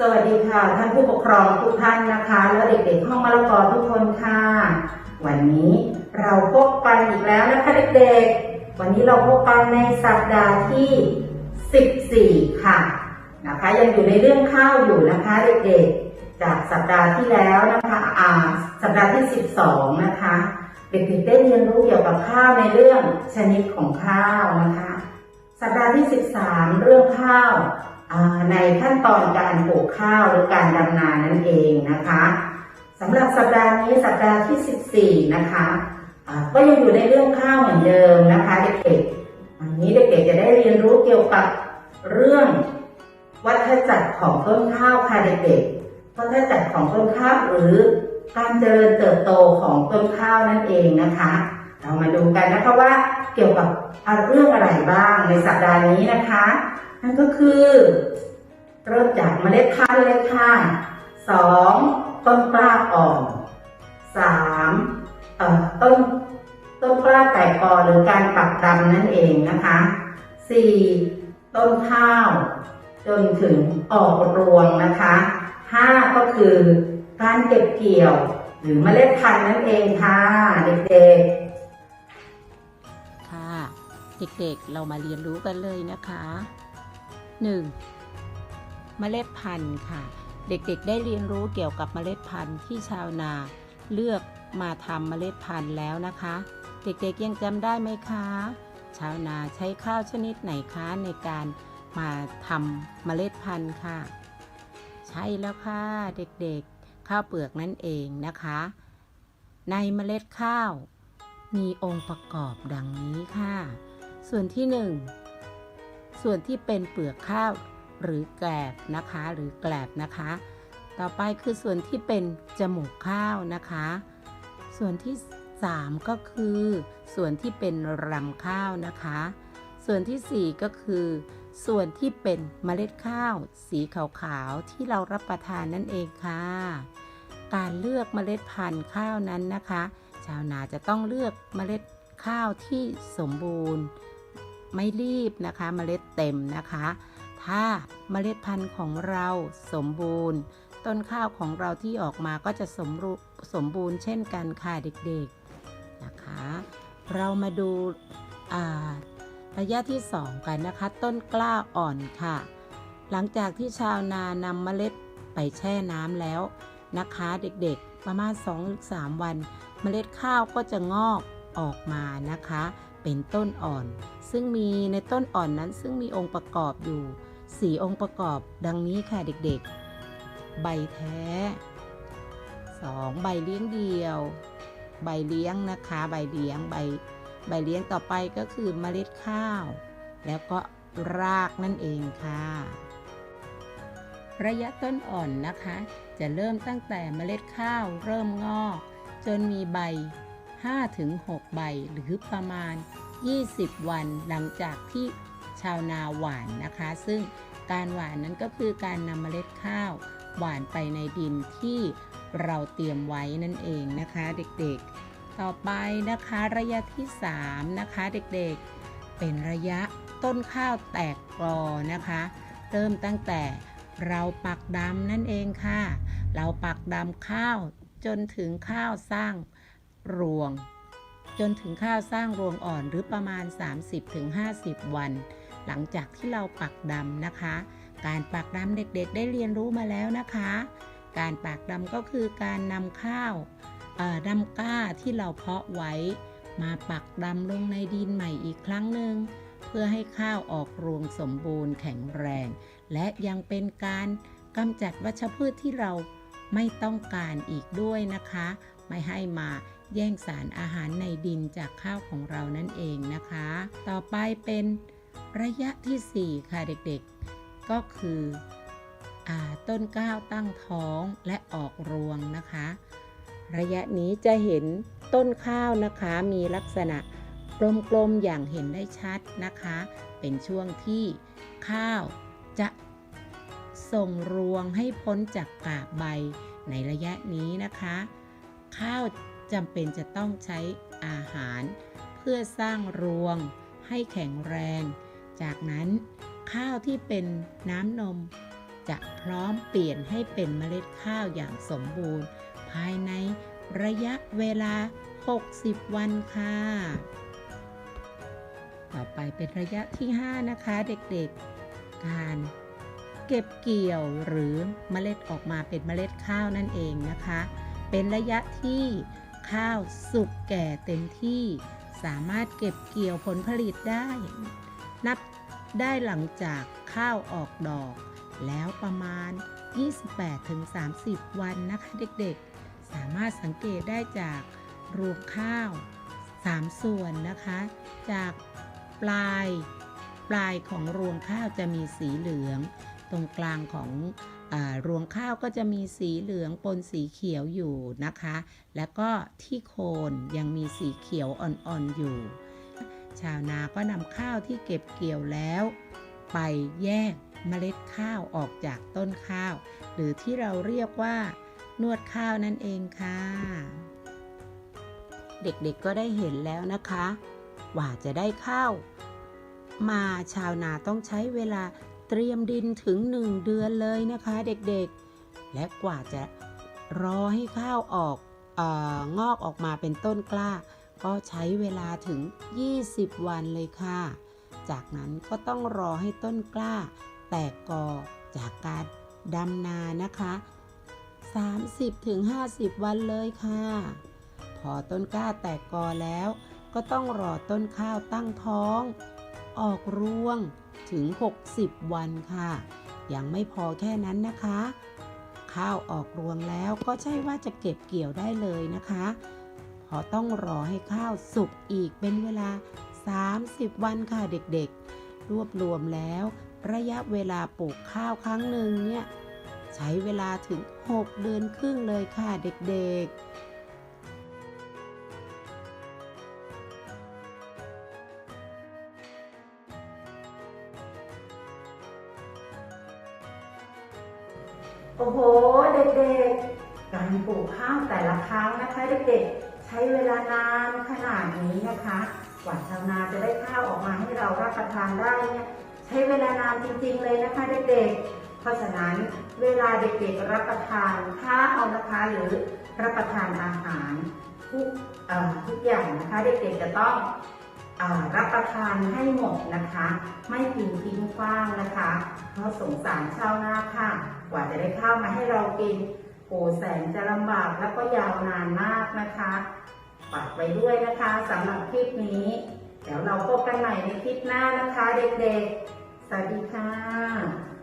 สวัสดีค่ะ ท่านผู้ปกครองทุกท่านนะคะ และเด็กๆห้องมะละกอทุกคนค่ะ วันนี้เราพบกันอีกแล้วนะคะเด็กๆ วันนี้เราพบกันในสัปดาห์ที่ 14 ค่ะนะคะยังอยู่ในเรื่องข้าวอยู่นะคะเด็กๆ จากสัปดาห์ที่แล้วนะคะอ่าสัปดาห์ที่ 12 นะคะ เด็กๆได้เรียนรู้เกี่ยวกับข้าวในเรื่องชนิดของข้าวนะคะ สัปดาห์ที่ 13 เรื่องข้าว ในขั้นตอนการปลูกข้าวหรือการดำนานั่นเองนะคะสำหรับสัปดาห์นี้สัปดาห์ที่ 14 นะคะก็ยังอยู่ในเรื่องข้าวเหมือนเดิมนะคะเด็กๆวันนี้เด็กๆจะได้เรียนรู้เกี่ยวกับเรื่องวัฏจักรของต้นข้าวค่ะเด็กๆวัฏจักรของต้นข้าวหรือการเจริญเติบโตของต้นข้าวนั่นเองนะคะ เรามาดูกันนะคะว่า เกี่ยวกับเรื่องอะไรบ้างในสัปดาห์นี้นะคะ นั่นก็คือ เริ่มจากเมล็ดพันธุ์เลยค่ะสองต้นกล้าอ่อนสามเอ่อต้นต้นกล้าแตกกอหรือการปักดำนั่นเองนะคะสี่ต้นข้าว จนถึงออกรวงนะคะห้าก็คือการเก็บเกี่ยวหรือเมล็ดพันธุ์นั่นเองค่ะเด็กๆ เด็กๆ เรามาเรียนรู้กันเลยนะคะ 1. เมล็ดพันธุ์ค่ะ เด็กๆ ได้เรียนรู้เกี่ยวกับเมล็ดพันธุ์ที่ชาวนาเลือกมาทำเมล็ดพันธุ์แล้วนะคะ เด็กๆ ยังจำได้ไหมคะ ชาวนาใช้ข้าวชนิดไหนคะในการมาทำเมล็ดพันธุ์ค่ะ ใช่แล้วค่ะเด็กๆ ข้าวเปลือกนั่นเองนะคะ ในเมล็ดข้าวมีองค์ประกอบดังนี้ค่ะ ส่วนที่ 1 ส่วนที่เป็นเปลือกข้าวหรือแกลบนะคะหรือแกลบนะคะ ต่อไปคือส่วนที่เป็นจมูกข้าวนะคะ ส่วนที่ 3 ก็คือ ส่วนที่เป็นรำข้าวนะคะ ส่วนทีสี่ 4 ก็คือ ส่วนที่เป็นเมล็ดข้าว สีขาวๆที่เรารับประทานนั่นเองค่ะ การเลือกเมล็ดพันธุ์ข้าวนั้นนะคะ ชาวนาจะต้องเลือกเมล็ดข้าวที่สมบูรณ์ ไม่รีบนะคะเมล็ดเต็มนะคะ ถ้าเมล็ดพันธุ์ของเราสมบูรณ์ ต้นข้าวของเราที่ออกมาก็จะสมรูสมบูรณ์เช่นกันค่ะเด็กๆนะคะ เรามาดูระยะที่ 2 กันนะคะ ต้นกล้าอ่อนค่ะ หลังจากที่ชาวนานำเมล็ดไปแช่น้ำแล้วนะคะเด็กๆประมาณ 2-3 วันเมล็ดข้าวก็จะงอกออกมานะคะ เป็นต้นอ่อน ซึ่งมีในต้นอ่อนนั้นซึ่งมีองค์ประกอบอยู่ 4 องค์ประกอบดังนี้ค่ะเด็กๆ ใบแท้ 2 ใบเลี้ยงเดียว ใบเลี้ยงนะคะ ใบเลี้ยงใบใบเลี้ยงต่อไปก็คือเมล็ดข้าว แล้วก็รากนั่นเองค่ะ ระยะต้นอ่อนนะคะ จะเริ่มตั้งแต่เมล็ดข้าวเริ่มงอก จนมีใบ 5-6 ใบหรือประมาณ 20 วันหลังจากที่ชาวนาหว่านนะคะ ซึ่งการหว่านนั้นก็คือการนำเมล็ดข้าวหว่านไปในดินที่เราเตรียมไว้นั่นเองนะคะเด็กๆ ต่อไปนะคะระยะที่ 3 นะคะเด็กๆ เป็นระยะต้นข้าวแตกกอนะคะ เริ่มตั้งแต่เราปักดำนั่นเองค่ะ เราปักดำข้าวจนถึงข้าวสร้าง รวง จนถึงข้าวสร้างรวงอ่อนหรือประมาณ 30-50 วัน หลังจากที่เราปักดำนะคะ การปักดำเด็กๆ ได้เรียนรู้มาแล้วนะคะ การปักดำก็คือการนำข้าวเอ่อนำก้าที่เราเพาะไว้ มาปักดำลงในดินใหม่อีกครั้งหนึ่งเพื่อให้ข้าวออกรวงสมบูรณ์แข็งแรง และยังเป็นการกำจัดวัชพืชที่เราไม่ต้องการอีกด้วยนะคะ ไม่ให้มา แย่งสารอาหารในดินจากข้าวของเรานั่นเองนะคะ ต่อไปเป็นระยะทีสี่ 4 ค่ะเด็กๆ ก็คืออต้นก้าวตั้งท้องและออกรวงนะคะ ระยะนี้จะเห็นต้นข้าวนะคะมีลักษณะกลมๆอย่างเห็นได้ชัดนะคะ เป็นช่วงที่ข้าวจะส่งรวงให้พ้นจากกาบใบในระยะนี้นะคะ ข้าว จำเป็นจะต้องใช้อาหาร เพื่อสร้างรวงให้แข็งแรง จากนั้นข้าวที่เป็นน้ำนม จะพร้อมเปลี่ยนให้เป็นเมล็ดข้าวอย่างสมบูรณ์ ภายในระยะเวลา 60 วันค่ะ ต่อไปเป็นระยะที่ 5 นะคะเด็กๆ การเก็บเกี่ยวหรือเมล็ดออกมาเป็นเมล็ดข้าวนั่นเองนะคะ เป็นระยะที่ ข้าวสุกแก่เต็มที่สามารถเก็บเกี่ยวผลผลิตได้ นับได้หลังจากข้าวออกดอก แล้วประมาณ 28-30 วันนะคะเด็กๆ สามารถสังเกตได้จากรวงข้าว 3 ส่วนนะคะ จากปลาย ปลายของรวงข้าวจะมีสีเหลือง ตรงกลางของอรวงข้าวก็จะมีสีเหลืองปนสีเขียวอยู่นะคะ แล้วก็ที่โคนยังมีสีเขียวอ่อนๆอยู่ ชาวนาก็นำข้าวที่เก็บเกี่ยวแล้ว ไปแยกเมล็ดข้าวออกจากต้นข้าว หรือที่เราเรียกว่านวดข้าวนั่นเองค่ะ เด็กๆก็ได้เห็นแล้วนะคะ ว่าจะได้ข้าวมาชาวนาต้องใช้เวลา เตรียมดินถึง1เดือนเลยนะคะเด็กๆ และกว่าจะรอให้ข้าวออกอองอกออกมาเป็นต้นกล้า ก็ใช้เวลาถึง 20 วันเลยค่ะ จากนั้นก็ต้องรอให้ต้นกล้า แตกกอจากการดำนานะคะ 30-50 วันเลยค่ะ พอต้นกล้าแตกกอแล้ว ก็ต้องรอต้นข้าวตั้งท้อง ออกรวงถึง 60 วันค่ะ ยังไม่พอแค่นั้นนะคะ ข้าวออกรวงแล้วก็ใช่ว่าจะเก็บเกี่ยวได้เลยนะคะเพราะต้องรอให้ข้าวสุกอีกเป็นเวลา 30 วันค่ะเด็กๆ รวบรวมแล้ว ระยะเวลาปลูกข้าวครั้งหนึ่งเนี่ยใช้เวลาถึง 6 เดือนครึ่งเลยค่ะเด็กๆ โอ้โห เด็กๆ การปลูกข้าวแต่ละครั้งนะคะ เด็กๆ ใช้เวลานานขนาดนี้นะคะกว่าชาวนาจะได้ข้าวออกมาให้เรารับประทานได้เนี่ยใช้เวลานานจริงๆเลยนะคะเด็กๆ เพราะฉะนั้นเวลาเด็กๆรับประทานข้าวนะคะหรือรับประทานอาหารทุกออทุกอย่างนะคะเด็กๆจะต้อง รับประทานให้หมดนะคะ ไม่ทิ้งทิ้งขว้างนะคะเพราะสงสารชาวนาค่ะ กว่าจะได้ข้าวมาให้เรากินโหแสนจะลำบากแล้วก็ยาวนานมากนะคะฝากไว้ด้วยนะคะสำหรับคลิปนี้ เดี๋ยวเราพบกันใหม่ในคลิปหน้านะคะเด็กๆ สวัสดีค่ะ